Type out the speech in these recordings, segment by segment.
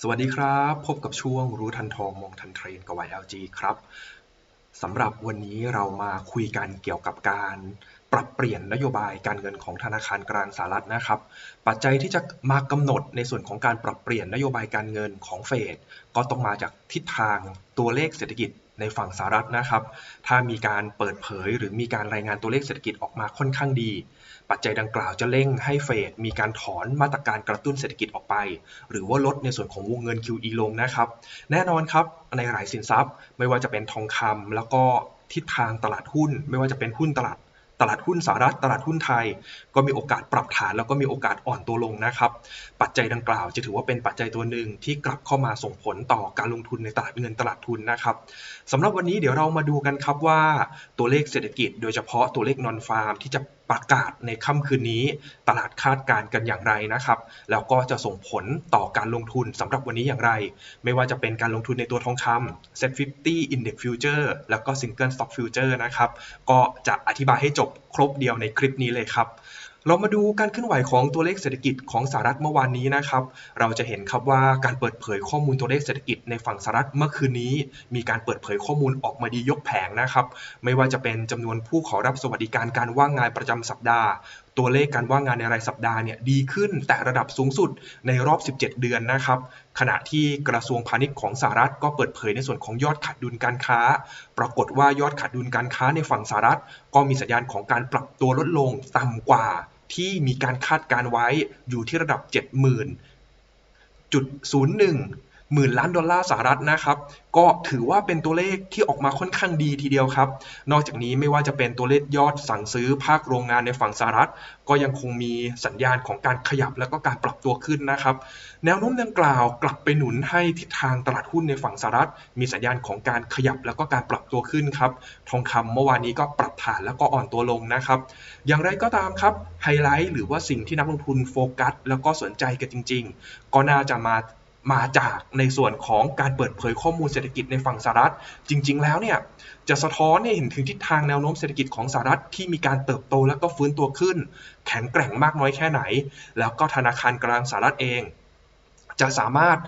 สวัสดีครับ พบกับช่วงรู้ทันทองมองทันเทรนกับ YLG ครับสำหรับวันนี้เรามาคุยกันเกี่ยวกับการปรับเปลี่ยนนโยบายการเงินของธนาคารกลางสหรัฐนะครับ ปัจจัยที่จะมากำหนดในส่วนของการปรับเปลี่ยนนโยบายการเงินของเฟดก็ต้องมาจากทิศทางตัวเลขเศรษฐกิจในฝั่งสหรัฐนะครับ ถ้ามีการเปิดเผยหรือมีการรายงานตัวเลขเศรษฐกิจออกมาค่อนข้างดี ปัจจัยดังกล่าวจะเร่งให้เฟดมีการถอนมาตรการกระตุ้นเศรษฐกิจออกไป หรือว่าลดในส่วนของวงเงิน QE ลงนะครับ แน่นอนครับในหลายสินทรัพย์ ไม่ว่าจะเป็นทองคำแล้วก็ทิศทางตลาดหุ้น ไม่ว่าจะเป็นหุ้นตลาดตลาดหุ้นสหรัฐตลาดหุ้นไทย ก็มีโอกาสปรับฐานแล้วก็มีโอกาสอ่อนตัวลงนะครับ ปัจจัยดังกล่าวจะถือว่าเป็นปัจจัยตัวหนึ่งที่กลับเข้ามาส่งผลต่อการลงทุนในตลาดเงินตลาดทุนนะครับสำหรับวันนี้เดี๋ยวเรามาดูกันครับว่าตัวเลขเศรษฐกิจ โดยเฉพาะตัวเลขนอนฟาร์มที่จะประกาศในค่ำคืนนี้ ตลาดคาดการณ์กันอย่างไรนะครับ แล้วก็จะส่งผลต่อการลงทุนสำหรับวันนี้อย่างไร ไม่ว่าจะเป็นการลงทุนในตัวทองคำ Set 50 Index Future แล้วก็ Single Stock Future นะครับ ก็จะอธิบายให้จบครบเดียวในคลิปนี้เลยครับ เรามาดูการเคลื่อนไหวของตัวเลขเศรษฐกิจของสหรัฐเมื่อวานนี้นะครับ เราจะเห็นครับว่าการเปิดเผยข้อมูลตัวเลขเศรษฐกิจในฝั่งสหรัฐเมื่อคืนนี้ มีการเปิดเผยข้อมูลออกมาดียกแผงนะครับ ไม่ว่าจะเป็นจำนวนผู้ขอรับสวัสดิการการว่างงานประจำสัปดาห์ ตัวเลขการว่างงานในรายสัปดาห์เนี่ยดีขึ้นแต่ระดับสูงสุดในรอบ 17 เดือนนะครับ ขณะที่กระทรวงพาณิชย์ของสหรัฐก็เปิดเผยในส่วนของยอดขาดดุลการค้า ปรากฏว่ายอดขาดดุลการค้าในฝั่งสหรัฐ ก็มีสัญญาณของการปรับตัวลดลงต่ำกว่า ที่มีการคาดการไว้อยู่ที่ระดับ 70,000.01 หมื่นล้านดอลลาร์สหรัฐนะครับ ก็ถือว่าเป็นตัวเลขที่ออกมาค่อนข้างดีทีเดียวครับ นอกจากนี้ไม่ว่าจะเป็นตัวเลขยอดสั่งซื้อภาคโรงงานในฝั่งสหรัฐ ก็ยังคงมีสัญญาณของการขยับแล้วก็การปรับตัวขึ้นนะครับ แนวโน้มดังกล่าวกลับไปหนุนให้ทิศทางตลาดหุ้นในฝั่งสหรัฐ มีสัญญาณของการขยับแล้วก็การปรับตัวขึ้นครับ ทองคำเมื่อวานนี้ก็ปรับฐานแล้วก็อ่อนตัวลงนะครับ อย่างไรก็ตามครับไฮไลท์หรือว่าสิ่งที่นักลงทุนโฟกัส แล้วก็สนใจกันจริง ๆ ก็น่าจะมา มาจากในส่วนของการเปิดเผยข้อมูลเศรษฐกิจในฝั่งสหรัฐ จริง ๆ แล้วเนี่ยจะสะท้อนให้เห็นถึงทิศทางแนวโน้มเศรษฐกิจของสหรัฐที่มีการเติบโตและก็ฟื้นตัวขึ้น แข็งแกร่งมากน้อยแค่ไหน แล้วก็ธนาคารกลางสหรัฐเอง จะสามารถ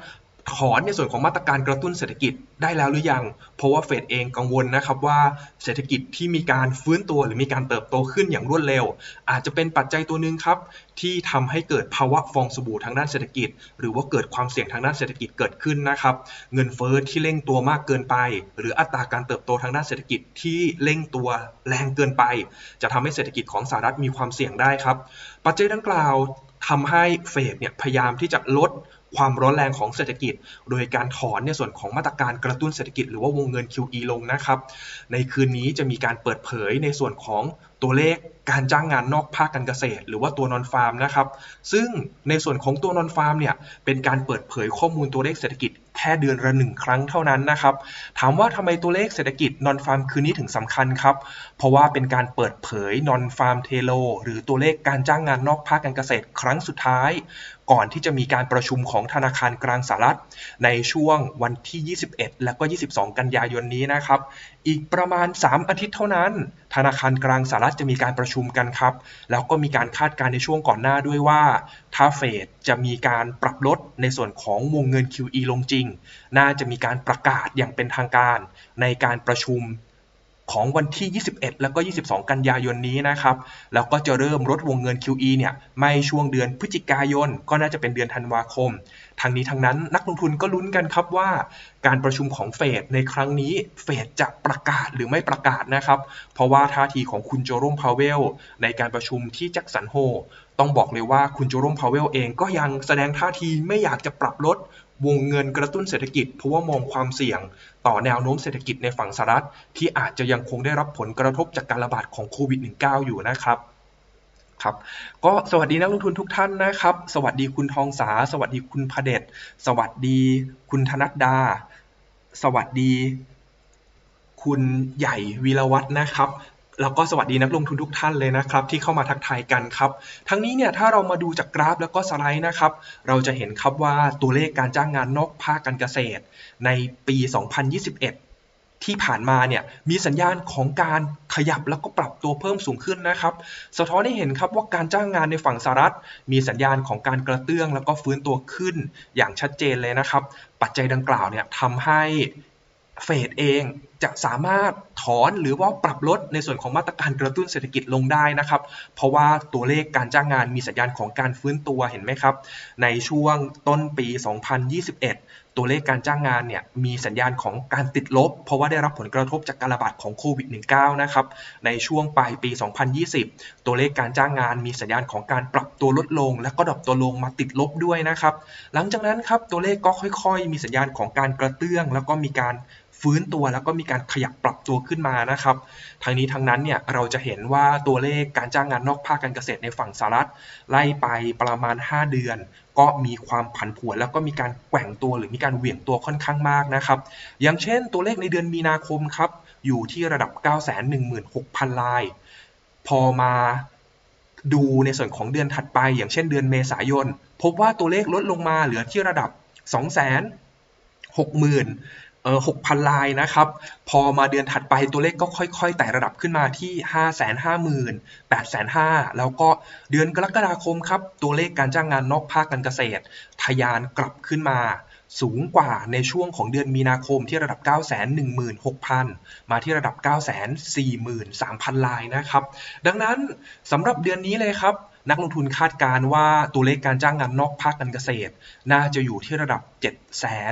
ถอนในส่วนของมาตรการกระตุ้นเศรษฐกิจได้แล้วหรือยัง เพราะว่าเฟดเองกังวลนะครับว่าเศรษฐกิจที่มีการฟื้นตัวหรือมีการเติบโตขึ้นอย่างรวดเร็ว อาจจะเป็นปัจจัยตัวหนึ่งครับ ที่ทำให้เกิดภาวะฟองสบู่ทางด้านเศรษฐกิจ หรือว่าเกิดความเสี่ยงทางด้านเศรษฐกิจเกิดขึ้นนะครับ เงินเฟ้อที่เร่งตัวมากเกินไป หรืออัตราการเติบโตทางด้านเศรษฐกิจที่เร่งตัวแรงเกินไป จะทำให้เศรษฐกิจของสหรัฐมีความเสี่ยงได้ครับ ปัจจัยดังกล่าวทำให้เฟดเนี่ยพยายามที่จะลด ความร้อนแรงของเศรษฐกิจ โดยการถอนในส่วนของมาตรการกระตุ้นเศรษฐกิจหรือว่าวงเงิน QE ลงนะครับ ในคืนนี้จะมีการเปิดเผยในส่วนของตัวเลขการจ้างงานนอกภาคการเกษตร หรือว่าตัวนอนฟาร์มนะครับ ซึ่งในส่วนของตัวนอนฟาร์มเนี่ยเป็นการเปิดเผยข้อมูลตัวเลขเศรษฐกิจ แค่เดือนละหนึ่งครั้งเท่านั้นนะครับ ถามว่าทำไมตัวเลขเศรษฐกิจนอนฟาร์มคืนนี้ถึงสำคัญครับ เพราะว่าเป็นการเปิดเผยนอนฟาร์มเทโลหรือตัวเลขการจ้างงานนอกภาคการเกษตรครั้งสุดท้าย ก่อนที่จะมีการประชุมของธนาคารกลางสหรัฐ ในช่วงวันที่ 21 และก็ 22 กันยายนนี้นะครับ อีกประมาณ 3 อาทิตย์เท่านั้น ธนาคารกลางสหรัฐจะมีการประชุมกันครับ แล้วก็มีการคาดการณ์ในช่วงก่อนหน้าด้วยว่า ถ้าเฟดจะมีการปรับลดในส่วนของวงเงิน QE ลงจริง น่าจะมีการประกาศอย่างเป็นทางการในการประชุม ของวันที่ 21 แล้วก็ 22 กันยายนนี้นะครับ แล้วก็จะเริ่มลดวงเงิน QE เนี่ย ไม่ช่วงเดือนพฤศจิกายน ก็น่าจะเป็นเดือนธันวาคม ทางนี้ทางนั้นนักลงทุนก็ลุ้นกันครับว่า การประชุมของเฟดในครั้งนี้เฟดจะประกาศหรือไม่ประกาศนะครับ เพราะว่าท่าทีของคุณโจโรมพาวเวลในการประชุมที่แจ็คสันโฮต้องบอกเลยว่าคุณโจโรมพาวเวลเองก็ยังแสดงท่าทีไม่อยากจะปรับลด วงเงินกระตุ้นเศรษฐกิจเพราะว่ามองความเสี่ยง ต่อแนวโน้มเศรษฐกิจในฝั่งสหรัฐ ที่อาจจะยังคงได้รับผลกระทบจากการระบาดของโควิด -19 อยู่นะครับครับก็สวัสดีนักลงทุนทุกท่านนะครับ สวัสดีคุณทองสา สวัสดีคุณพเดชสวัสดีคุณธนัดดา สวัสดี คุณใหญ่วีรวัฒน์นะครับ แล้วก็สวัสดีนักลงทุนทุกท่านเลยนะครับที่เข้ามาทักทายกันครับ ทั้งนี้เนี่ยถ้าเรามาดูจากกราฟแล้วก็สไลด์นะครับ เราจะเห็นครับว่าตัวเลขการจ้างงานนอกภาคการเกษตร ในปี 2021 ที่ผ่านมาเนี่ยมีสัญญาณของการขยับแล้วก็ปรับตัวเพิ่มสูงขึ้นนะครับ สะท้อนให้เห็นครับว่าการจ้างงานในฝั่งสหรัฐ มีสัญญาณของการกระเตื้องแล้วก็ฟื้นตัวขึ้นอย่างชัดเจนเลยนะครับ ปัจจัยดังกล่าวเนี่ยทำให้ เฟดเองจะสามารถถอนหรือว่าปรับลดในส่วนของมาตรการกระตุ้นเศรษฐกิจลงได้นะครับ เพราะว่าตัวเลขการจ้างงานมีสัญญาณของการฟื้นตัวเห็นไหมครับ ในช่วงต้นปี 2021 ตัวเลขการจ้างงานเนี่ยมีสัญญาณของการติดลบ เพราะว่าได้รับผลกระทบจากการระบาดของโควิด -19 นะครับ ในช่วงปลายปี 2020 ตัวเลขการจ้างงานมีสัญญาณของการปรับตัวลดลง และก็ดรอปตัวลงมาติดลบด้วยนะครับ หลังจากนั้นครับตัวเลขก็ค่อย ๆ มีสัญญาณของการกระเตื้อง แล้วก็มีการ ฟื้นตัวแล้วก็มีการขยับปรับตัวขึ้นมานะครับทางนี้ทางนั้นเนี่ยเราจะเห็นว่าตัวเลขการจ้างงานนอกภาคการเกษตรในฝั่งสหรัฐไล่ไปประมาณ 5 เดือน ก็มีความผันผวนแล้วก็มีการแกว่งตัวหรือมีการเหวี่ยงตัวค่อนข้างมากนะครับอย่างเช่น ตัวเลขในเดือนมีนาคมครับอยู่ที่ระดับ 916,000 ลาย พอมาดูในส่วนของเดือนถัดไป อย่างเช่นเดือนเมษายน พบว่าตัวเลขลดลงมาเหลือที่ระดับ 260,000 6,000ลายนะครับ พอมาเดือนถัดไปตัวเลขก็ค่อยๆ ไต่ระดับขึ้นมาที่ 550,000 850,000 แล้วก็เดือนกรกฎาคมครับ ตัวเลขการจ้างงานนอกภาคการเกษตร ทะยานกลับขึ้นมาสูงกว่าในช่วงของเดือนมีนาคมที่ระดับ 916,000 มาที่ระดับ 943,000 ลายนะครับ ดังนั้นสำหรับเดือนนี้เลยครับ นักลงทุนคาดการณ์ว่าตัวเลขการจ้างงานนอกภาคการเกษตร น่าจะอยู่ที่ระดับ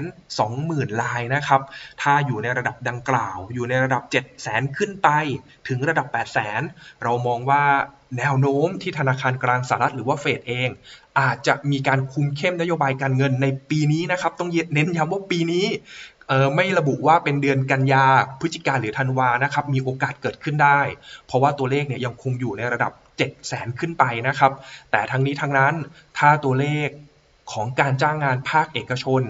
720,000 ลายนะครับ ถ้าอยู่ในระดับดังกล่าว อยู่ในระดับ700,000 ขึ้นไป ถึงระดับ 800,000 เรามองว่าแนวโน้มที่ธนาคารกลางสหรัฐหรือว่าเฟดเอง อาจจะมีการคุมเข้มนโยบายการเงินในปีนี้นะครับ ต้องเน้นย้ำว่าปีนี้เออไม่ระบุว่าเป็นเดือนกันยาพฤศจิกาหรือธันวานะครับ มีโอกาสเกิดขึ้นได้ เพราะว่าตัวเลขเนี่ยยังคงอยู่ในระดับ 7 0 0 0 0 ขึ้นไปนะครับ แต่ทั้งนี้ทั้งนั้นถ้าตัวเลขของการจ้างงานภาคเอกชน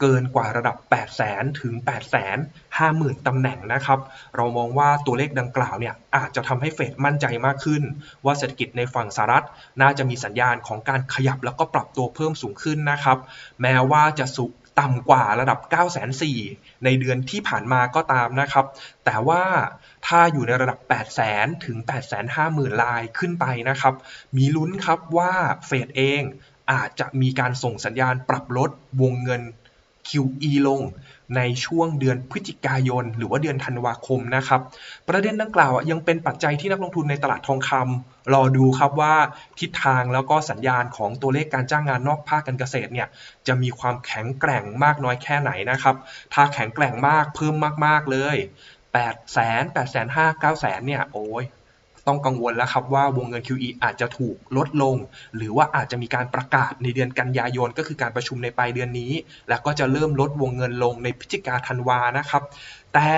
เกินกว่าระดับ8 0 0 0 0 0 ถึง 8 5 0 0 0 0 ตำแหน่งนะครับ เรามองว่าตัวเลขดังกล่าวเนี่ยอาจจะทำให้เฟดมั่นใจมากขึ้น ว่าเศรษฐกิจในฝั่งสหรัฐ น่าจะมีสัญญาณของการขยับแล้วก็ปรับตัวเพิ่มสูงขึ้นนะครับ แม้ว่าจะสุต่ำกว่าระดับ 9 4 0 0 0 ในเดือนที่ผ่านมาก็ตามนะครับ แต่ว่า ถ้าอยู่ในระดับ 8 0 0 0 0 0ถึง 8 5 0 0 0 0 ลายขึ้นไปนะครับ มีลุ้นครับว่าเฟดเองอาจจะมีการส่งสัญญาณปรับลดวงเงิน QE ลงในช่วงเดือนพฤศจิกายน หรือว่าเดือนธันวาคมนะครับ ประเด็นดังกล่าวยังเป็นปัจจัยที่นักลงทุนในตลาดทองคำรอดูครับว่าทิศทางแล้วก็สัญญาณของตัวเลขการจ้างงานนอกภาคการเกษตรเนี่ยจะมีความแข็งแกร่งมากน้อยแค่ไหนนะครับ ถ้าแข็งแกร่งมากเพิ่มมาก ๆ เลย 8แสน8แสน5 9แสนเนี่ยโอ้ยต้องกังวลแล้วครับว่าวงเงิน QE อาจจะถูกลดลง หรือว่าอาจจะมีการประกาศในเดือนกันยายนก็คือการประชุมในปลายเดือนนี้ แล้วก็จะเริ่มลดวงเงินลงในพฤศจิกาธันวานะครับ แต่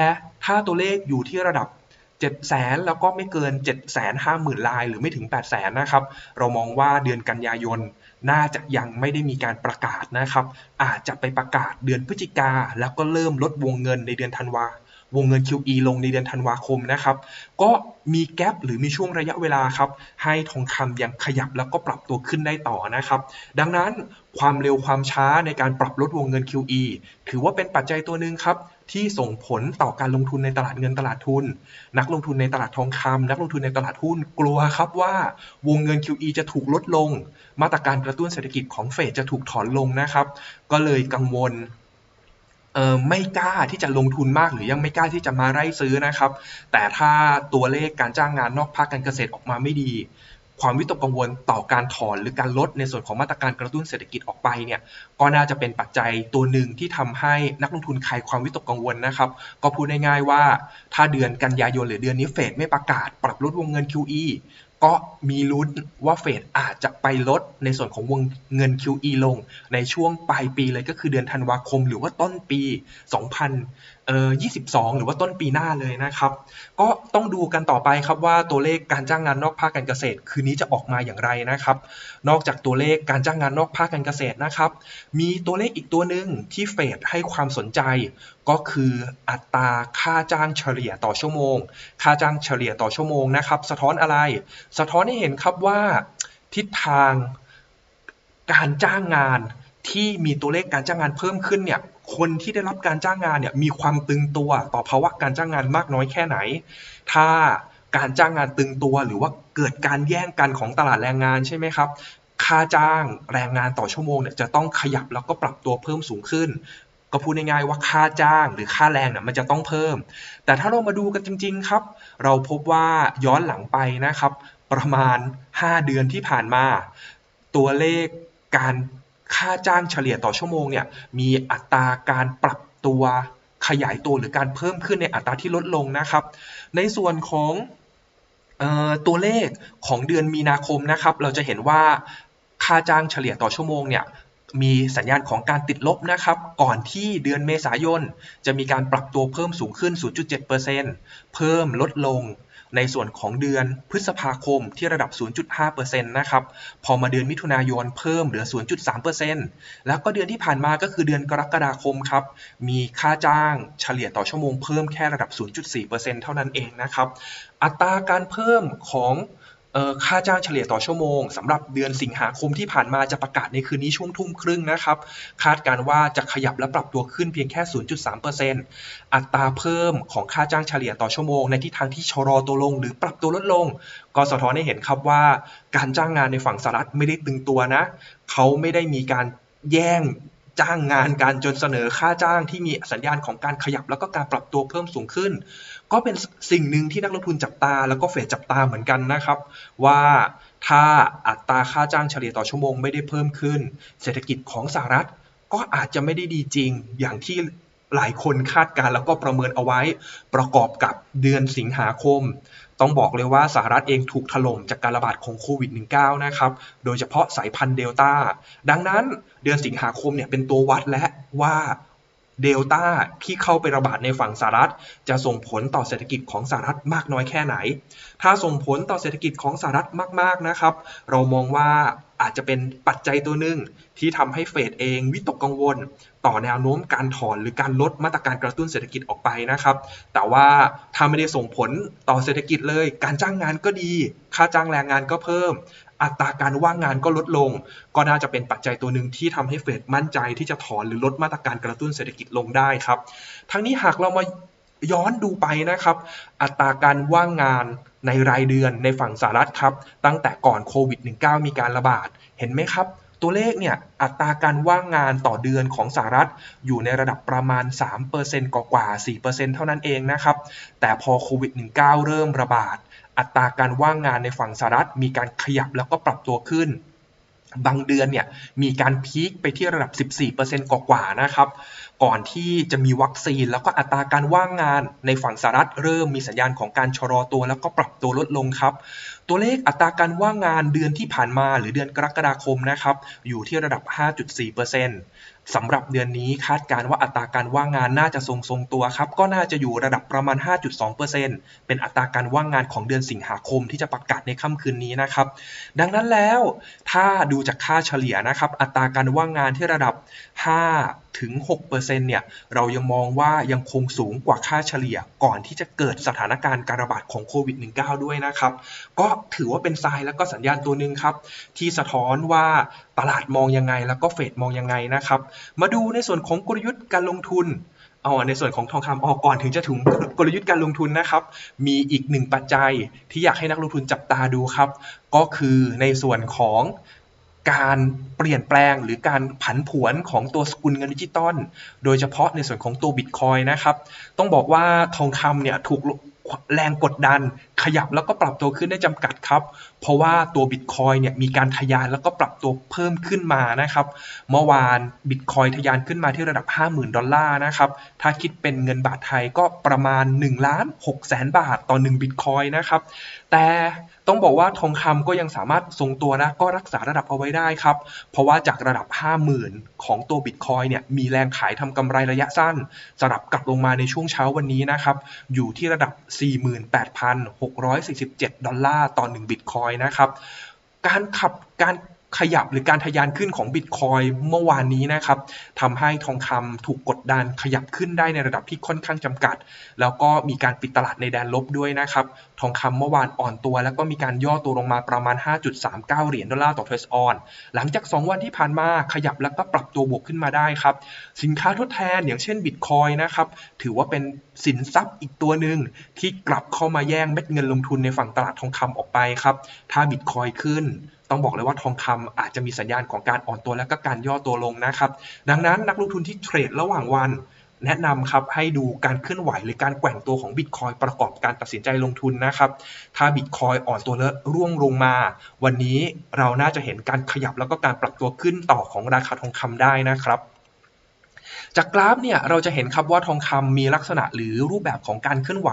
ถ้าตัวเลขอยู่ที่ระดับ7 0 0แสนแล้วก็ไม่เกิน 7 5 0 0 0 0ลาย หรือไม่ถึง 8 0 0แสนนะครับ เรามองว่าเดือนกันยายนน่าจะยังไม่ได้มีการประกาศนะครับ อาจจะไปประกาศเดือนพฤศจิกาแล้วก็เริ่มลดวงเงินในเดือนธันวา วงเงิน QE ลงในเดือนธันวาคมนะครับ ก็มีแกลบหรือมีช่วงระยะเวลาครับให้ทองคำยังขยับแล้วก็ปรับตัวขึ้นได้ต่อนะครับ ดังนั้นความเร็วความช้าในการปรับลดวงเงิน QE ถือว่าเป็นปัจจัยตัวหนึ่งครับที่ส่งผลต่อการลงทุนในตลาดเงินตลาดทุน นักลงทุนในตลาดทองคำนักลงทุนในตลาดหุ้นกลัวครับว่าวงเงิน QE จะถูกลดลง มาตรการกระตุ้นเศรษฐกิจของเฟดจะถูกถอนลงนะครับ ก็เลยกังวล ไม่กล้าที่จะลงทุนมากหรือยังไม่กล้าที่จะมาไล่ซื้อนะครับ แต่ถ้าตัวเลขการจ้างงานนอกภาคการเกษตรออกมาไม่ดี ความวิตกกังวลต่อการถอนหรือการลดในส่วนของมาตรการกระตุ้นเศรษฐกิจออกไปเนี่ยก็น่าจะเป็นปัจจัยตัวหนึ่งที่ทำให้นักลงทุนคลายความวิตกกังวลนะครับ ก็พูดง่ายๆว่า ถ้าเดือนกันยายนหรือเดือนนี้เฟดไม่ประกาศปรับลดวงเงิน QE ก็มีลุ้นว่าเฟดอาจจะไปลดในส่วนของวงเงิน QE ลงในช่วงปลายปีเลยก็คือเดือนธันวาคมหรือว่าต้นปี 2022 หรือว่าต้นปีหน้าเลยนะครับ ก็ต้องดูกันต่อไปครับว่าตัวเลขการจ้างงานนอกภาคการเกษตร คืนนี้จะออกมาอย่างไรนะครับ นอกจากตัวเลขการจ้างงานนอกภาคการเกษตรนะครับ มีตัวเลขอีกตัวหนึ่งที่เฟดให้ความสนใจ ก็คืออัตราค่าจ้างเฉลี่ยต่อชั่วโมง ค่าจ้างเฉลี่ยต่อชั่วโมงนะครับ สะท้อนอะไร สะท้อนให้เห็นครับว่าทิศทางการจ้างงานที่มีตัวเลขการจ้างงานเพิ่มขึ้นเนี่ย คนที่ได้รับการจ้างงานเนี่ยมีความตึงตัวต่อภาวะการจ้างงานมากน้อยแค่ไหน ถ้าการจ้างงานตึงตัวหรือว่าเกิดการแย่งกันของตลาดแรงงานใช่ไหมครับ ค่าจ้างแรงงานต่อชั่วโมงเนี่ยจะต้องขยับแล้วก็ปรับตัวเพิ่มสูงขึ้น ก็พูดง่ายๆว่าค่าจ้างหรือค่าแรงเนี่ยมันจะต้องเพิ่ม แต่ถ้าเรามาดูกันจริง ๆครับ เราพบว่าย้อนหลังไปนะครับ ประมาณ 5 เดือนที่ผ่านมา ตัวเลขการ ค่าจ้างเฉลี่ยต่อชั่วโมงเนี่ยมีอัตราการปรับตัวขยายตัวหรือการเพิ่มขึ้นในอัตราที่ลดลงนะครับ ในส่วนของออตัวเลขของเดือนมีนาคมนะครับ เราจะเห็นว่าค่าจ้างเฉลี่ยต่อชั่วโมงเนี่ยมีสัญญาณของการติดลบนะครับ ก่อนที่เดือนเมษายน จะมีการปรับตัวเพิ่มสูงขึ้น 0.7%เพิ่มลดลง ในส่วนของเดือนพฤษภาคมที่ระดับ 0.5%นะครับ พอมาเดือนมิถุนายนเพิ่มเหลือ 0.3%แล้วก็เดือนที่ผ่านมาก็คือเดือนกรกฎาคมครับ มีค่าจ้างเฉลี่ยต่อชั่วโมงเพิ่มแค่ระดับ 0.4%เท่านั้นเองนะครับ อัตราการเพิ่มของ ค่าจ้างเฉลี่ยต่อชั่วโมงสำหรับเดือนสิงหาคมที่ผ่านมาจะประกาศในคืนนี้ช่วงทุ่มครึ่งนะครับ คาดการว่าจะขยับและปรับตัวขึ้นเพียงแค่ 0.3%อัตราเพิ่มของค่าจ้างเฉลี่ยต่อชั่วโมงในทิศทางที่ชะลอตัวลงหรือปรับตัวลดลง ก็สะท้อนให้เห็นครับว่า การจ้างงานในฝั่งสหรัฐไม่ได้ตึงตัวนะ เขาไม่ได้มีการแย่งจ้างงานการจนเสนอค่าจ้างที่มีสัญญาณของการขยับแล้วก็การปรับตัวเพิ่มสูงขึ้น ก็เป็นสิ่งหนึ่งที่นักลงทุนจับตาแล้วก็เฟดจับตาเหมือนกันนะครับ ว่าถ้าอัตราค่าจ้างเฉลี่ยต่อชั่วโมงไม่ได้เพิ่มขึ้น เศรษฐกิจของสหรัฐก็อาจจะไม่ได้ดีจริงอย่างที่หลายคนคาดการแล้วก็ประเมินเอาไว้ ประกอบกับเดือนสิงหาคม ต้องบอกเลยว่าสหรัฐเองถูกถล่มจากการระบาดของโควิด -19 นะครับ โดยเฉพาะสายพันธุ์เดลต้า ดังนั้นเดือนสิงหาคมเนี่ยเป็นตัววัดและว่า เดลต้าที่เข้าไประบาดในฝั่งสหรัฐ จะส่งผลต่อเศรษฐกิจของสหรัฐมากน้อยแค่ไหน ถ้าส่งผลต่อเศรษฐกิจของสหรัฐมากๆนะครับ เรามองว่าอาจจะเป็นปัจจัยตัวหนึ่งที่ทำให้เฟดเองวิตกกังวล ต่อแนวโน้มการถอนหรือการลดมาตรการกระตุ้นเศรษฐกิจออกไปนะครับ แต่ว่าถ้าไม่ได้ส่งผลต่อเศรษฐกิจเลย การจ้างงานก็ดี ค่าจ้างแรงงานก็เพิ่ม อัตราการว่างงานก็ลดลง ก็น่าจะเป็นปัจจัยตัวหนึ่งที่ทำให้เฟดมั่นใจที่จะถอนหรือลดมาตรการกระตุ้นเศรษฐกิจลงได้ครับ ทั้งนี้หากเรามาย้อนดูไปนะครับ อัตราการว่างงานในรายเดือนในฝั่งสหรัฐครับ ตั้งแต่ก่อนโควิด -19 มีการระบาด เห็นไหมครับ ตัวเลขเนี่ย อัตราการว่างงานต่อเดือนของสหรัฐ อยู่ในระดับประมาณ 3%กว่าๆ4%เท่านั้นเองนะครับ แต่พอโควิด -19 เริ่มระบาด อัตราการว่างงานในฝั่งสหรัฐมีการขยับแล้วก็ปรับตัวขึ้น บางเดือนเนี่ยมีการพีคไปที่ระดับ 14%กว่าๆนะครับ ก่อนที่จะมีวัคซีน แล้วก็อัตราการว่างงานในฝั่งสหรัฐเริ่มมีสัญญาณของการชะลอตัว แล้วก็ปรับตัวลดลงครับ ตัวเลขอัตราการว่างงานเดือนที่ผ่านมาหรือเดือนกรกฎาคมนะครับอยู่ที่ระดับ 5.4%สำหรับเดือนนี้คาดการว่าอัตราการว่างงานน่าจะทรงทรงตัวครับก็น่าจะอยู่ระดับประมาณ 5.2%เป็นอัตราการว่างงานของเดือนสิงหาคมที่จะประกาศในค่ำคืนนี้นะครับ ดังนั้นแล้วถ้าดูจากค่าเฉลี่ยนะครับอัตราการว่างงานที่ระดับ 5 ถึง 6%เนี่ยเรายังมองว่ายังคงสูงกว่าค่าเฉลี่ยก่อนที่จะเกิดสถานการณ์การระบาดของโควิด -19 ด้วยนะครับ ก็ถือว่าเป็นทรายแล้วก็สัญญาณตัวหนึ่งครับ ที่สะท้อนว่าตลาดมองยังไงแล้วก็เฟดมองยังไงนะครับ มาดูในส่วนของกลยุทธ์การลงทุนเอ๋อในส่วนของทองคำออกก่อนถึงจะถึงกลยุทธ์การลงทุนนะครับ มีอีกหนึ่งปัจจัยที่อยากให้นักลงทุนจับตาดูครับ ก็คือในส่วนของ การเปลี่ยนแปลงหรือการผันผวนของตัวสกุลเงินดิจิตอลโดยเฉพาะในส่วนของตัวบิตคอยนะครับ ต้องบอกว่าทองคำเนี่ยถูกแรงกดดันขยับแล้วก็ปรับตัวขึ้นได้จำกัดครับ เพราะว่าตัวบิตคอยเนี่ยมีการทะยานแล้วก็ปรับตัวเพิ่มขึ้นมานะครับ เมื่อวานบิตคอยทะยานขึ้นมาที่ระดับ 50,000 ดอลลาร์นะครับ ถ้าคิดเป็นเงินบาทไทยก็ประมาณ1ล้าน6แสนบาทต่อ1บิตคอยนะครับ แต่ต้องบอกว่าทองคำก็ยังสามารถทรงตัวนะ ก็รักษาระดับเอาไว้ได้ครับ เพราะว่าจากระดับ 50,000 ของตัวบิตคอยเนี่ยมีแรงขายทำกำไรระยะสั้น สลับกลับลงมาในช่วงเช้าวันนี้นะครับ อยู่ที่ระดับ 48,647 ดอลลาร์ต่อ1บิตคอยนะครับ การขับการ ขยับหรือการทะยานขึ้นของบิตคอยเมื่อวานนี้นะครับทำให้ทองคำถูกกดดันขยับขึ้นได้ในระดับที่ค่อนข้างจำกัด แล้วก็มีการปิดตลาดในแดนลบด้วยนะครับ ทองคำเมื่อวานอ่อนตัว แล้วก็มีการย่อตัวลงมาประมาณ 5.39 เหรียญดอลลาร์ต่อเทรสออน หลังจาก 2 วันที่ผ่านมาขยับแล้วก็ปรับตัวบวกขึ้นมาได้ครับ สินค้าทดแทนอย่างเช่นบิตคอยนะครับถือว่าเป็นสินทรัพย์อีกตัวหนึ่งที่กลับเข้ามาแย่งเม็ดเงินลงทุนในฝั่งตลาดทองคำออกไปครับถ้าบิตคอยขึ้น ต้องบอกเลยว่าทองคำอาจจะมีสัญญาณของการอ่อนตัวและก็การย่อตัวลงนะครับ ดังนั้นนักลงทุนที่เทรดระหว่างวันแนะนำครับให้ดูการเคลื่อนไหวหรือการแกว่งตัวของบิตคอยประกอบการตัดสินใจลงทุนนะครับ ถ้าบิตคอยอ่อนตัวแล้วร่วงลงมา วันนี้เราน่าจะเห็นการขยับแล้วก็การปรับตัวขึ้นต่อของราคาทองคำได้นะครับ จากกราฟเนี่ยเราจะเห็นครับว่าทองคำมีลักษณะหรือรูปแบบของการเคลื่อนไหว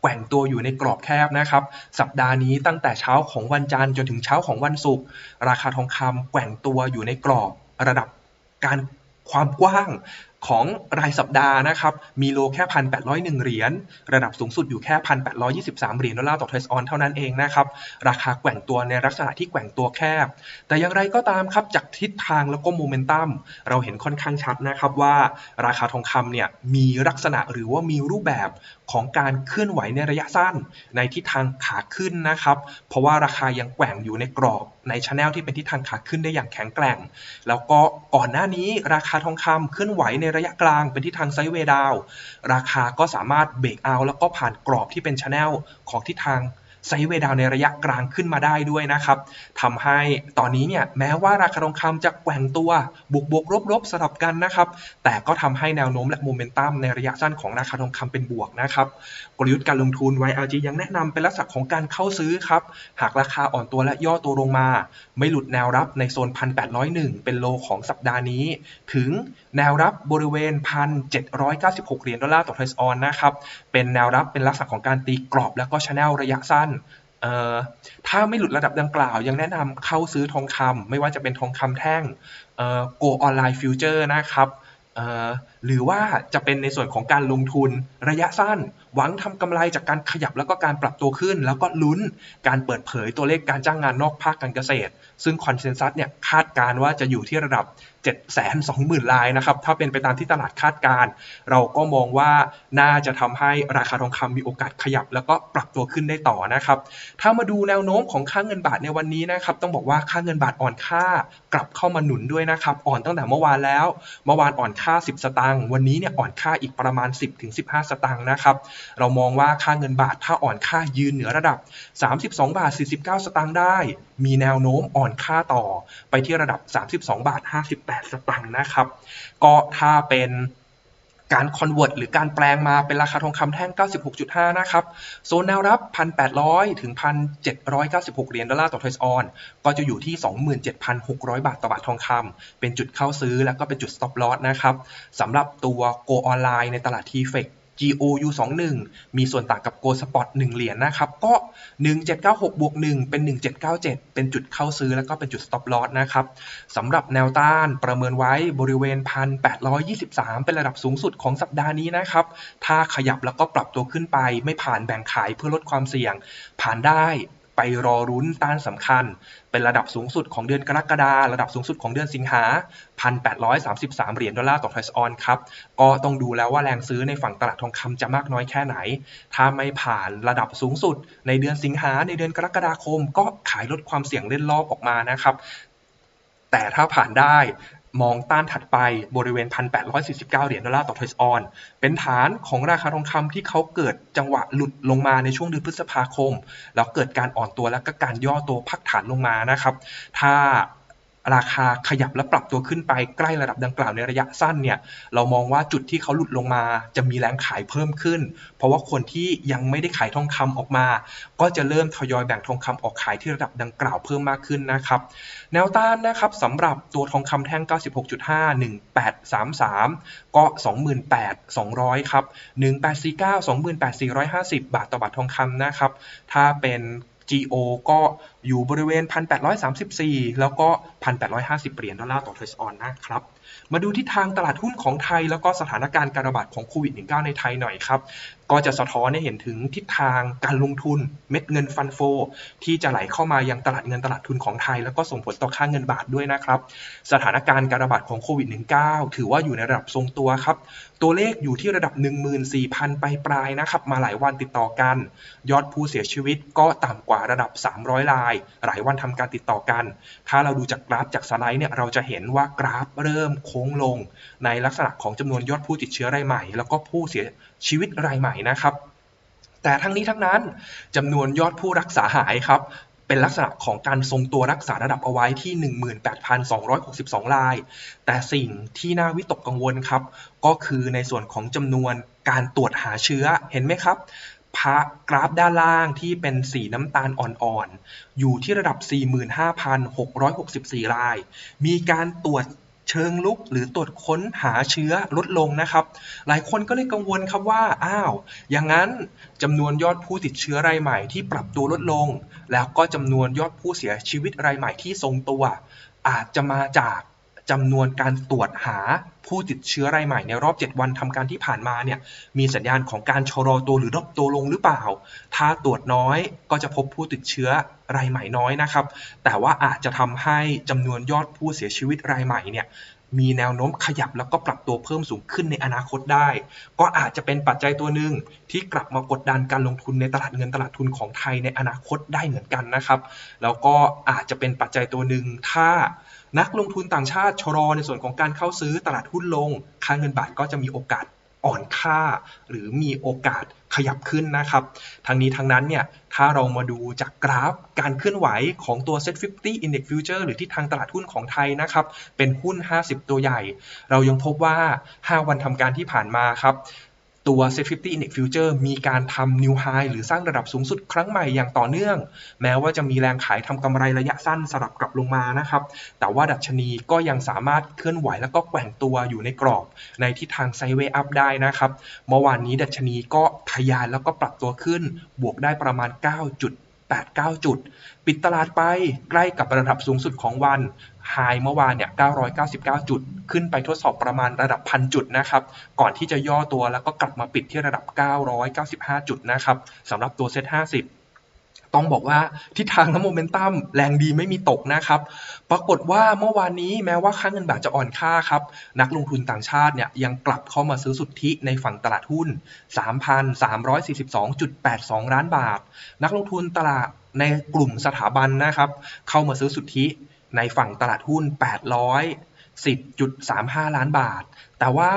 แกว่งตัวอยู่ในกรอบแคบนะครับ สัปดาห์นี้ตั้งแต่เช้าของวันจันทร์จนถึงเช้าของวันศุกร์ราคาทองคำแกว่งตัวอยู่ในกรอบระดับการความกว้าง ของรายสัปดาห์นะครับ มีโลแค่ 1,801 เหรียญ ระดับสูงสุดอยู่แค่ 1,823 เหรียญดอลลาร์ต่อเทสออนเท่านั้นเองนะครับ ราคาแกว่งตัวในลักษณะที่แกว่งตัวแคบ แต่อย่างไรก็ตามครับ จากทิศทางแล้วก็โมเมนตัม เราเห็นค่อนข้างชัดนะครับว่าราคาทองคำเนี่ยมีลักษณะหรือว่ามีรูปแบบของการเคลื่อนไหวในระยะสั้น ในทิศทางขาขึ้นนะครับ เพราะว่าราคายังแกว่งอยู่ในกรอบ ในชแนลที่เป็นทิศทางขาขึ้นได้อย่างแข็งแกร่ง แล้วก็ก่อนหน้านี้ราคาทองคำเคลื่อนไหวในระยะกลางเป็นทิศทางไซด์เวดาว ราคาก็สามารถเบรกเอาแล้วก็ผ่านกรอบที่เป็นชแนลของทิศทาง ไซเวดาวในระยะกลางขึ้นมาได้ด้วยนะครับทำให้ตอนนี้เนี่ยแม้ว่าราคาทองคำจะแกว่งตัวบวกบวกลบลบสลับกันนะครับแต่ก็ทำให้แนวโน้มและโมเมนตัมในระยะสั้นของราคาทองคำเป็นบวกนะครับกลยุทธ์การลงทุน YLG ยังแนะนำเป็นลักษณะของการเข้าซื้อครับหากราคาอ่อนตัวและย่อตัวลงมา ไม่หลุดแนวรับในโซน 1,801 เป็นโลของสัปดาห์นี้ ถึงแนวรับบริเวณ 1,796 เหรียญดอลลาร์ต่อเทรสออนนะครับ เป็นแนวรับเป็นลักษณะของการตีกรอบแล้วก็ชแนลระยะสั้นถ้าไม่หลุดระดับดังกล่าว ยังแนะนำเข้าซื้อทองคำไม่ว่าจะเป็นทองคำแท่งเอ่อ Go Online Future นะครับหรือว่าจะเป็นในส่วนของการลงทุนระยะสั้น หวังทำกำไรจากการขยับแล้วก็การปรับตัวขึ้น แล้วก็ลุ้นการเปิดเผยตัวเลขการจ้างงานนอกภาคการเกษตร ซึ่งคอนเซนแซสเนี่ยคาดการณ์ว่าจะอยู่ที่ระดับ 720,000รายนะครับ ถ้าเป็นไปตามที่ตลาดคาดการณ์เราก็มองว่าน่าจะทำให้ราคาทองคำมีโอกาสขยับ แล้วก็ปรับตัวขึ้นได้ต่อนะครับ ถ้ามาดูแนวโน้มของค่าเงินบาทในวันนี้นะครับ ต้องบอกว่าค่าเงินบาทอ่อนค่ากลับเข้ามาหนุนด้วยนะครับ อ่อนตั้งแต่เมื่อวานแล้ว เมื่อวานอ่อนค่า 10 สตางค์วันนี้เนี่ยอ่อนค่าอีกประมาณ 10-15 สตางค์นะครับ เรามองว่าค่าเงินบาทถ้าอ่อนค่ายืนเหนือระดับ 32 บาท 49 สตางค์ได้ มีแนวโน้มอ่อนค่าต่อไปที่ระดับ 32 บาท 58 สตางค์นะครับ ก็ถ้าเป็น การคอนเวิร์ตหรือการแปลงมาเป็นราคาทองคำแท่ง 96.5 นะครับ โซนแนวรับ 1,800 ถึง 1,796 เหรียญดอลลาร์ต่อเทรสออน ก็จะอยู่ที่ 27,600 บาทต่อบาททองคำเป็นจุดเข้าซื้อแล้วก็เป็นจุด stop loss นะครับสำหรับตัว Go Online ในตลาด TFX GOU 21มีส่วนต่างกับ Go Spot 1 เหรียญนะครับ ก็ 1796บวก1เป็น 1797 เป็นจุดเข้าซื้อแล้วก็เป็นจุด stop loss นะครับสำหรับแนวต้านประเมินไว้บริเวณ 1,823 เป็นระดับสูงสุดของสัปดาห์นี้นะครับ ถ้าขยับแล้วก็ปรับตัวขึ้นไปไม่ผ่านแบ่งขายเพื่อลดความเสี่ยง ผ่านได้ ไปรอรุ้นต้านสำคัญ เป็นระดับสูงสุดของเดือนกรกฎาระดับสูงสุดของเดือนสิงหา 1,833 เหรียญดอลลาร์ต่อเทรสออนครับ ก็ต้องดูแล้วว่าแรงซื้อในฝั่งตลาดทองคำจะมากน้อยแค่ไหน ถ้าไม่ผ่านระดับสูงสุด ในเดือนสิงหาในเดือนกรกฎาคม ก็ขายลดความเสี่ยงเล่นรอบออกมานะครับแต่ถ้าผ่านได้ มองต้านถัดไปบริเวณ 1,849 เหรียญดอลลาร์ต่อเทสออน เป็นฐานของราคาทองคำที่เขาเกิดจังหวะหลุดลงมาในช่วงเดือนพฤษภาคม แล้วเกิดการอ่อนตัวแล้วก็การย่อตัวพักฐานลงมานะครับ ถ้า ราคาขยับและปรับตัวขึ้นไปใกล้ระดับดังกล่าวในระยะสั้นเนี่ยเรามองว่าจุดที่เขาหลุดลงมา จะมีแรงขายเพิ่มขึ้น เพราะว่าคนที่ยังไม่ได้ขายทองคำออกมา ก็จะเริ่มทยอยแบ่งทองคำออกขายที่ระดับดังกล่าวเพิ่มมากขึ้นนะครับแนวต้านนะครับสำหรับตัวทองคำแท่ง 96.5 1833 ก็ 28,200 ครับ 1849 28,450 บาทต่อบาททองคำนะครับ ถ้าเป็น GO ก็อยู่บริเวณ 1,834 แล้วก็ 1,850 เหรียญดอลลาร์ต่อเทรสออนนะครับ มาดูทิศทางตลาดหุ้นของไทย แล้วก็สถานการณ์การระบาดของโควิด -19 ในไทยหน่อยครับ ก็จะสะท้อนให้เห็นถึงทิศทางการลงทุนเม็ดเงินฟันโฟ ที่จะไหลเข้ามายังตลาดเงินตลาดทุนของไทย แล้วก็ส่งผลต่อค่าเงินบาทด้วยนะครับ สถานการณ์การระบาดของโควิด -19 ถือว่าอยู่ในระดับทรงตัวครับ ตัวเลขอยู่ที่ระดับ 14,000 ไปปลายๆนะครับ มาหลายวันติดต่อกัน ยอดผู้เสียชีวิตก็ต่ำกว่าระดับ 300ราย หลายวันทำการติดต่อกัน ถ้าเราดูจากกราฟจากสไลด์เนี่ยเราจะเห็นว่ากราฟเริ่มโค้งลง ในลักษณะของจำนวนยอดผู้ติดเชื้อรายใหม่ แล้วก็ผู้เสียชีวิตรายใหม่นะครับ แต่ทั้งนี้ทั้งนั้นจำนวนยอดผู้รักษาหายครับเป็นลักษณะของการทรงตัวรักษาระดับเอาไว้ที่ 18,262 ราย แต่สิ่งที่น่าวิตกกังวลครับ ก็คือในส่วนของจำนวนการตรวจหาเชื้อเห็นไหมครับพระกราฟด้านล่างที่เป็นสีน้ำตาลอ่อนๆ อยู่ที่ระดับ 45,664 ราย มีการตรวจ เชิงลุกหรือตรวจค้นหาเชื้อลดลงนะครับ หลายคนก็เลยกังวลครับว่า อ้าว อย่างนั้นจำนวนยอดผู้ติดเชื้อรายใหม่ที่ปรับตัวลดลง แล้วก็จำนวนยอดผู้เสียชีวิตรายใหม่ที่ทรงตัว อาจจะมาจาก จำนวนการตรวจหาผู้ติดเชื้อรายใหม่ในรอบ 7 วันทำการที่ผ่านมาเนี่ยมีสัญญาณของการชะลอตัวหรือลดตัวลงหรือเปล่า ถ้าตรวจน้อยก็จะพบผู้ติดเชื้อรายใหม่น้อยนะครับ แต่ว่าอาจจะทำให้จำนวนยอดผู้เสียชีวิตรายใหม่เนี่ยมีแนวโน้มขยับแล้วก็ปรับตัวเพิ่มสูงขึ้นในอนาคตได้ ก็อาจจะเป็นปัจจัยตัวหนึ่งที่กลับมากดดันการลงทุนในตลาดเงินตลาดทุนของไทยในอนาคตได้เหมือนกันนะครับ แล้วก็อาจจะเป็นปัจจัยตัวหนึ่งถ้า นักลงทุนต่างชาติชะลอในส่วนของการเข้าซื้อตลาดหุ้นลง ค่าเงินบาทก็จะมีโอกาสอ่อนค่า หรือมีโอกาสขยับขึ้นนะครับ ทั้งนี้ทั้งนั้นเนี่ย ถ้าเรามาดูจากกราฟการเคลื่อนไหวของตัว Set 50 Index Future หรือที่ทางตลาดหุ้นของไทยนะครับ เป็นหุ้น 50 ตัวใหญ่ เรายังพบว่า 5 วันทำการที่ผ่านมาครับ ตัว Set 50 Index Future มีการทำ New High หรือสร้างระดับสูงสุดครั้งใหม่อย่างต่อเนื่อง แม้ว่าจะมีแรงขายทำกำไรระยะสั้นสลับกลับลงมานะครับ แต่ว่าดัชนีก็ยังสามารถเคลื่อนไหวแล้วก็แกว่งตัวอยู่ในกรอบ ในทิศทางไซเวย์อัพได้นะครับ เมื่อวานนี้ดัชนีก็ทะยานแล้วก็ปรับตัวขึ้น บวกได้ประมาณ9จุด 89 จุด ปิดตลาดไปใกล้กับระดับสูงสุดของวันไฮเมื่อวานเนี่ย999 จุด ขึ้นไปทดสอบประมาณระดับพันจุดนะครับ ก่อนที่จะย่อตัวแล้วก็กลับมาปิดที่ระดับ 995 จุดนะครับสำหรับตัวเซ็ต50 ต้องบอกว่าทิศทางและโมเมนตัมแรงดีไม่มีตกนะครับ ปรากฏว่าเมื่อวานนี้แม้ว่าค่าเงินบาทจะอ่อนค่าครับ นักลงทุนต่างชาติเนี่ยยังกลับเข้ามาซื้อสุทธิในฝั่งตลาดหุ้น 3,342.82 ล้านบาท นักลงทุนตลาดในกลุ่มสถาบันนะครับ เข้ามาซื้อสุทธิในฝั่งตลาดหุ้น810.35 ล้านบาท แต่ว่า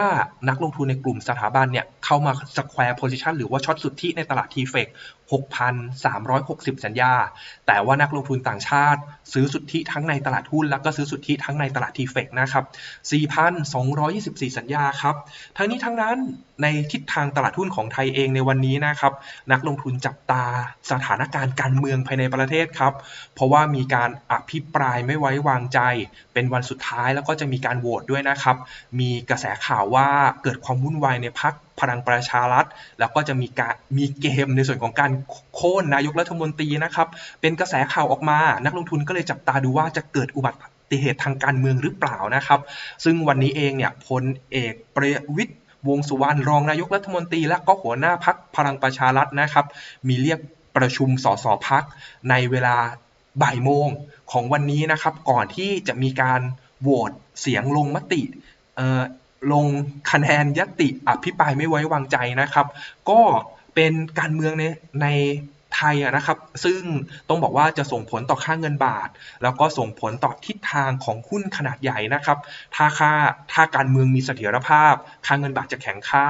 นักลงทุนในกลุ่มสถาบันเนี่ย เข้ามาสแควร์โพซิชันหรือว่าช็อตสุดทธิในตลาดทีเฟก6,360 สัญญา แต่ว่านักลงทุนต่างชาติ ซื้อสุทธิทั้งในตลาดหุ้น แล้วก็ซื้อสุทธิทั้งในตลาดทีเฟกนะครับ 4,224 สัญญาครับ ทั้งนี้ทั้งนั้นในทิศทางตลาดหุ้นของไทยเองในวันนี้นะครับ นักลงทุนจับตาสถานการณ์การเมืองภายในประเทศครับ เพราะว่ามีการอภิปรายไม่ไว้วางใจ เป็นวันสุดท้ายแล้วก็จะมีการโหวตด้วยนะครับ มีกระแสข่าวว่าเกิดความวุ่นวายในพักพลังประชารัฐ แล้วก็จะมีการมีเกมในส่วนของการโค่นนายกรัฐมนตรีนะครับ เป็นกระแสข่าวออกมา นักลงทุนก็เลยจับตาดูว่าจะเกิดอุบัติเหตุทางการเมืองหรือเปล่านะครับ ซึ่งวันนี้เองเนี่ยพลเอกประวิตยวงสุวรรณรองนายกรัฐมนตรี และก็หัวหน้าพักพลังประชารัฐนะครับ มีเรียกประชุมสสพักในเวลาบ่ายโมงของวันนี้นะครับ ก่อนที่จะมีการโหวตเสียงลงมติ ลงคะแนนยติอภิปรายไม่ไว้วางใจนะครับ ก็เป็นการเมืองในในไทยนะครับ ซึ่งต้องบอกว่าจะส่งผลต่อค่าเงินบาท แล้วก็ส่งผลต่อทิศทางของหุ้นขนาดใหญ่นะครับ ถ้าค่าถ้าการเมืองมีเสถียรภาพ ค่าเงินบาทจะแข็งค่า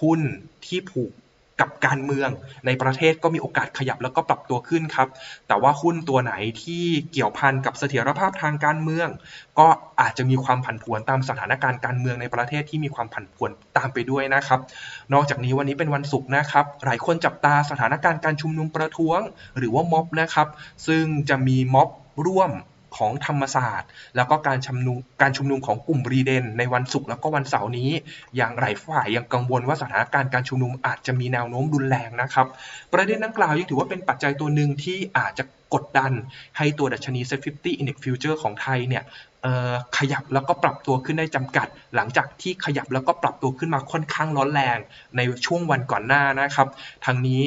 หุ้นที่ผูก กับการเมืองในประเทศก็มีโอกาสขยับแล้วก็ปรับตัวขึ้นครับ แต่ว่าหุ้นตัวไหนที่เกี่ยวพันกับเสถียรภาพทางการเมือง ก็อาจจะมีความผันผวนตามสถานการณ์การเมืองในประเทศที่มีความผันผวนตามไปด้วยนะครับ นอกจากนี้วันนี้เป็นวันศุกร์นะครับ หลายคนจับตาสถานการณ์การชุมนุมประท้วง หรือว่าม็อบนะครับ ซึ่งจะมีม็อบร่วม ของธรรมศาสตร์ แล้วก็การชุมนุมการชุมนุมของกลุ่มรีเดน ในวันศุกร์แล้วก็วันเสาร์นี้ อย่างหลายฝ่ายยังกังวลว่าสถานการณ์การชุมนุมอาจจะมีแนวโน้มรุนแรงนะครับ ประเด็นดังกล่าวยังถือว่าเป็นปัจจัยตัวหนึ่งที่อาจจะกดดันให้ตัวดัชนี Set 50 Index Future ของไทยเนี่ยขยับแล้วก็ปรับตัวขึ้นได้จำกัด หลังจากที่ขยับแล้วก็ปรับตัวขึ้นมาค่อนข้างร้อนแรงในช่วงวันก่อนหน้านะครับทางนี้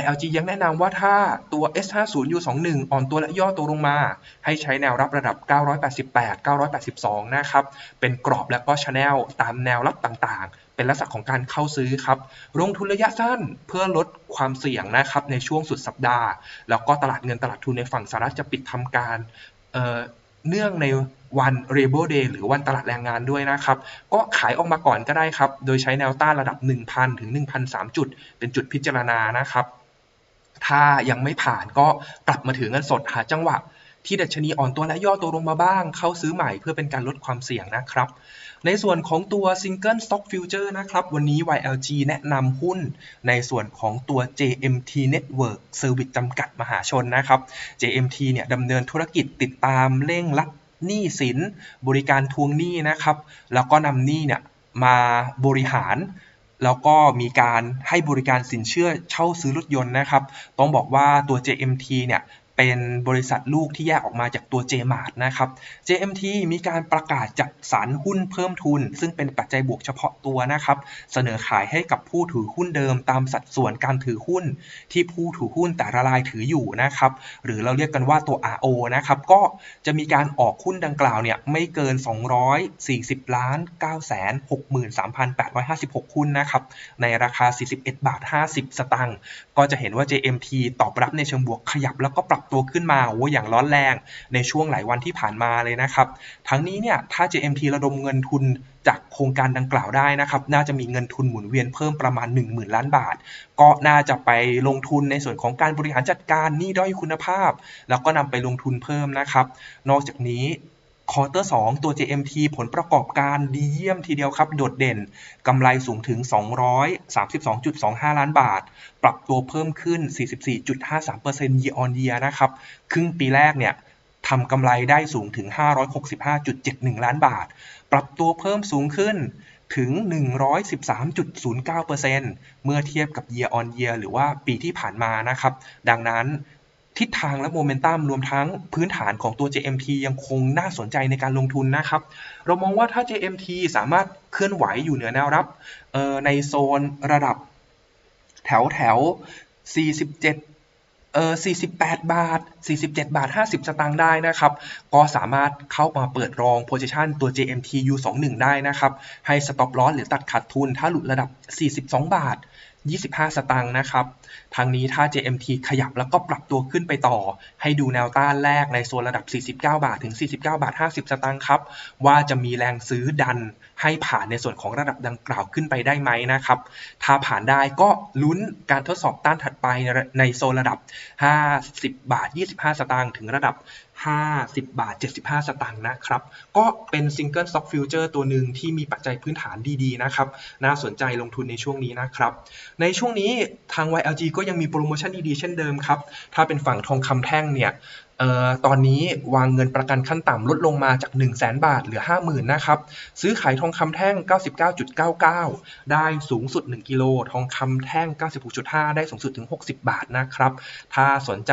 YLG ยังแนะนำว่าถ้าตัว S50 U21 อ่อนตัวและย่อตัวลงมา ให้ใช้แนวรับระดับ 988 982 นะครับ เป็นกรอบและก็ชแนลตามแนวรับต่างๆ เป็นลักษณะของการเข้าซื้อครับ ลงทุนระยะสั้นเพื่อลดความเสี่ยงนะครับในช่วงสุดสัปดาห์ แล้วก็ตลาดเงินตลาดทุนในฝั่งสหรัฐจะปิดทำการเเนื่องใน วัน Labor Day หรือวันตลาดแรงงานด้วยนะครับ ก็ขายออกมาก่อนก็ได้ครับ โดยใช้แนวต้านระดับ 1,000 ถึง 1,003 จุด เป็นจุดพิจารณานะครับ ถ้ายังไม่ผ่านก็กลับมาถือเงินสดหาจังหวะที่ดัชนีอ่อนตัวและย่อตัวลงมาบ้าง เข้าซื้อใหม่เพื่อเป็นการลดความเสี่ยงนะครับ ในส่วนของตัว Single Stock Future นะครับ วันนี้ YLG แนะนำหุ้นในส่วนของตัว JMT Network Service จำกัดมหาชนนะครับ JMT เนี่ยดำเนินธุรกิจติดตามเร่งรัด หนี้สิน บริการทวงหนี้นะครับ แล้วก็นำหนี้เนี่ยมาบริหาร แล้วก็มีการให้บริการสินเชื่อเช่าซื้อรถยนต์นะครับ ต้องบอกว่าตัว JMT เนี่ย เป็นบริษัทลูกที่แยกออกมาจากตัว JMart นะครับ JMT มีการประกาศจัดสรรหุ้นเพิ่มทุน ซึ่งเป็นปัจจัยบวกเฉพาะตัวนะครับ เสนอขายให้กับผู้ถือหุ้นเดิมตามสัดส่วนการถือหุ้น ที่ผู้ถือหุ้นแต่ละรายถืออยู่นะครับ หรือเราเรียกกันว่าตัว RO นะครับ ก็จะมีการออกหุ้นดังกล่าวเนี่ยไม่เกิน 240ล้าน9 63,856หุ้นนะครับ ในราคา 41บาท50 สตางค์ก็จะเห็นว่า JMT ตอบรับในเชิงบวกขยับแล้วก็ปรับตัวขึ้นมาโอ้อย่างร้อนแรงในช่วงหลายวันที่ผ่านมาเลยนะครับ ทั้งนี้เนี่ยถ้า JMT ระดมเงินทุนจากโครงการดังกล่าวได้นะครับ น่าจะมีเงินทุนหมุนเวียนเพิ่มประมาณ 10,000 ล้านบาท ก็น่าจะไปลงทุนในส่วนของการบริหารจัดการหนี้ด้อยคุณภาพ แล้วก็นำไปลงทุนเพิ่มนะครับ นอกจากนี้ ควอเตอร์2ตัว JMT ผลประกอบการดีเยี่ยมทีเดียวครับ โดดเด่น กำไรสูงถึง 232.25 ล้านบาท ปรับตัวเพิ่มขึ้น 44.53% year on year นะครับ ครึ่งปีแรกเนี่ยทำกำไรได้สูงถึง 565.71 ล้านบาท ปรับตัวเพิ่มสูงขึ้นถึง 113.09%เมื่อเทียบกับ year on year หรือว่าปีที่ผ่านมานะครับ ดังนั้น ทิศทางและโมเมนตัมรวมทั้งพื้นฐานของตัว JMT ยังคงน่าสนใจในการลงทุนนะครับ เรามองว่าถ้า JMT สามารถเคลื่อนไหวอยู่เหนือแนวรับในโซนระดับแถวแถว 47เออ48 บาท 47 บาท 50 สตางค์ได้นะครับ ก็สามารถเข้ามาเปิดรอง position ตัว JMT U21 ได้นะครับ ให้ stop loss หรือตัดขาดทุน ถ้าหลุดระดับ 42 บาท 25 สตางค์นะครับ ทางนี้ถ้า JMT ขยับแล้วก็ปรับตัวขึ้นไปต่อ ให้ดูแนวต้านแรกในโซนระดับ 49 บาทถึง 49 บาท 50 สตางค์ครับ ว่าจะมีแรงซื้อดันให้ผ่านในส่วนของระดับดังกล่าวขึ้นไปได้ไหมนะครับ ถ้าผ่านได้ก็ลุ้นการทดสอบต้านถัดไปในโซนระดับ 50 บาท 25 สตางค์ถึงระดับ50 บาท 75 สตางค์นะครับ ก็เป็นซิงเกิลสต็อกฟิวเจอร์ตัวหนึ่งที่มีปัจจัยพื้นฐานดีๆนะครับ น่าสนใจลงทุนในช่วงนี้นะครับ ในช่วงนี้ทาง YLG ก็ยังมีโปรโมชั่นดีๆ เช่นเดิมครับ ถ้าเป็นฝั่งทองคำแท่งเนี่ย ตอนนี้วางเงินประกันขั้นต่ำลดลงมาจาก 1 0 0 0 0แบาทเหลือ 50,000นะครับ ซื้อขายทองคำแท่ง 99.99 ได้สูงสุด 1 กิโล ทองคำแท่ง 96.5 ได้สูงสุดถึง 60 บาทนะครับ ถ้าสนใจ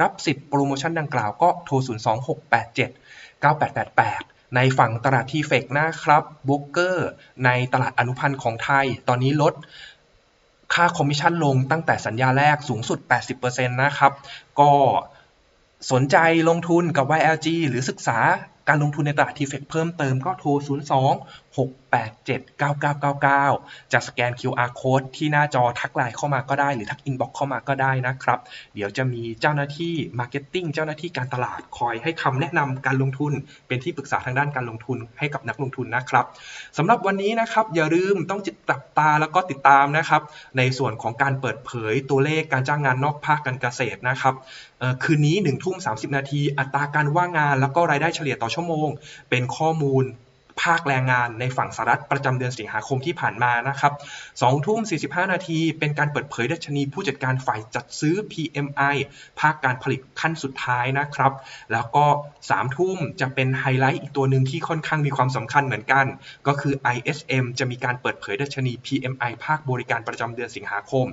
รับสิทธิ์โปรโมชั่นดังกล่าวก็โทร 02687 9888ในฝั่งตลาดทีเฟกนะครับโบรกเกอร์ในตลาดอนุพันธ์ของไทย ตอนนี้ลดค่าคอมมิชชั่นลงตั้งแต่สัญญาแรกสูงสุด 80%นะครับ ก็ สนใจลงทุนกับ YLG หรือศึกษาการลงทุนในตลาด t f e c เพิ่มเติมก็โทร 02 687 9999 จะสแกน QR code ที่หน้าจอทักไลน์เข้ามาก็ได้ หรือทักอินบ็อกเข้ามาก็ได้นะครับ เดี๋ยวจะมีเจ้าหน้าที่ Marketing เจ้าหน้าที่การตลาดคอยให้คำแนะนำการลงทุน เป็นที่ปรึกษาทางด้านการลงทุนให้กับนักลงทุนนะครับสำหรับวันนี้นะครับ อย่าลืมต้องจิตจับตาแล้วก็ติดตามนะครับ ในส่วนของการเปิดเผยตัวเลขการจ้างงานนอกภาคการเกษตรนะครับคืนนี้1ทุ่ม30 นาทีอัตราการว่างงาน แล้วก็รายได้เฉลี่ยต่อชั่วโมง เป็นข้อมูล ภาคแรงงานในฝั่งสหรัฐประจำเดือนสิงหาคมที่ผ่านมานะครับ2ทุ่ม 45 นาที เป็นการเปิดเผยดัชนีผู้จัดการฝ่ายจัดซื้อ PMI ภาคการผลิตขั้นสุดท้ายนะครับ แล้วก็ 3 ทุ่มจะเป็นไฮไลท์อีกตัวหนึ่งที่ค่อนข้างมีความสำคัญเหมือนกัน ก็คือ ISM จะมีการเปิดเผยดัชนี PMI ภาคบริการประจำเดือนสิงหาคม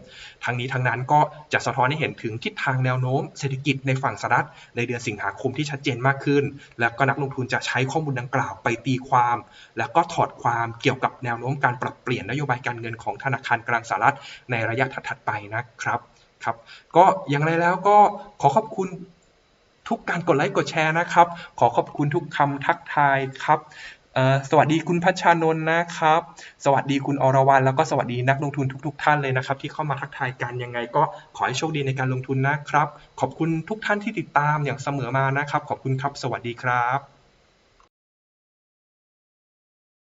ทั้งนี้ทั้งนั้นก็จะสะท้อนให้เห็นถึงทิศทางแนวโน้มเศรษฐกิจในฝั่งสหรัฐในเดือนสิงหาคมที่ชัดเจนมากขึ้น แล้วก็นักลงทุนจะใช้ข้อมูลดังกล่าวไปตีความแล้วก็ถอดความเกี่ยวกับแนวโน้มการปรับเปลี่ยนนโยบายการเงินของธนาคารกลางสหรัฐในระยะถัดๆไปนะครับครับ ก็อย่างไรแล้วก็ขอขอบคุณทุกการกดไลค์กดแชร์นะครับ ขอขอบคุณทุกคำทักทายครับสวัสดีคุณพัชชานนท์นะครับ สวัสดีคุณอรวรรณแล้วก็สวัสดีนักลงทุนทุก ๆ ท่านเลยนะครับ ที่เข้ามาทักทายกันยังไง ก็ขอให้โชคดีในการลงทุนนะครับ ขอบคุณทุกท่านที่ติดตามอย่างเสมอมานะครับ ขอบคุณครับ สวัสดีครับ